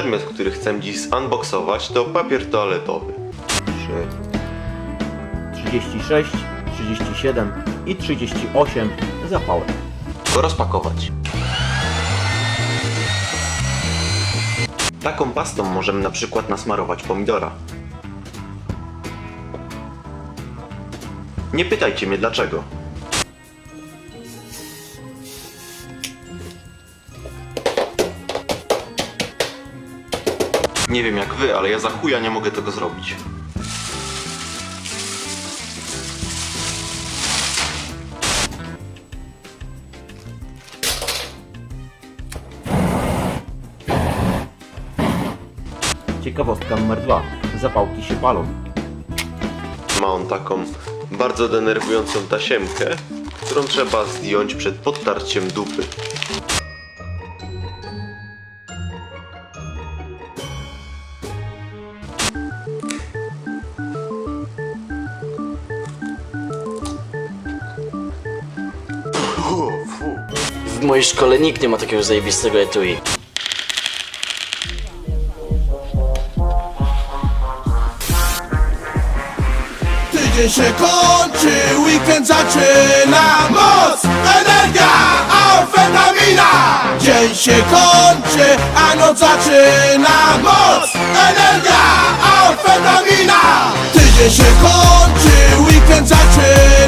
przedmiot, który chcę dziś unboxować to papier toaletowy. 3, 36, 37 i 38 zapałek. Go rozpakować. Taką pastą możemy na przykład nasmarować pomidora. Nie pytajcie mnie dlaczego. Nie wiem jak wy, ale ja za chuja nie mogę tego zrobić. Ciekawostka numer 2. Zapałki się palą. Ma on taką bardzo denerwującą tasiemkę, którą trzeba zdjąć przed podtarciem dupy. W mojej szkole nikt nie ma takiego zajebistego etui. Tydzień się kończy, weekend zaczyna Moc, energia, amfetamina. Dzień się kończy, a noc zaczyna Moc, energia, amfetamina. Tydzień się kończy, weekend zaczyna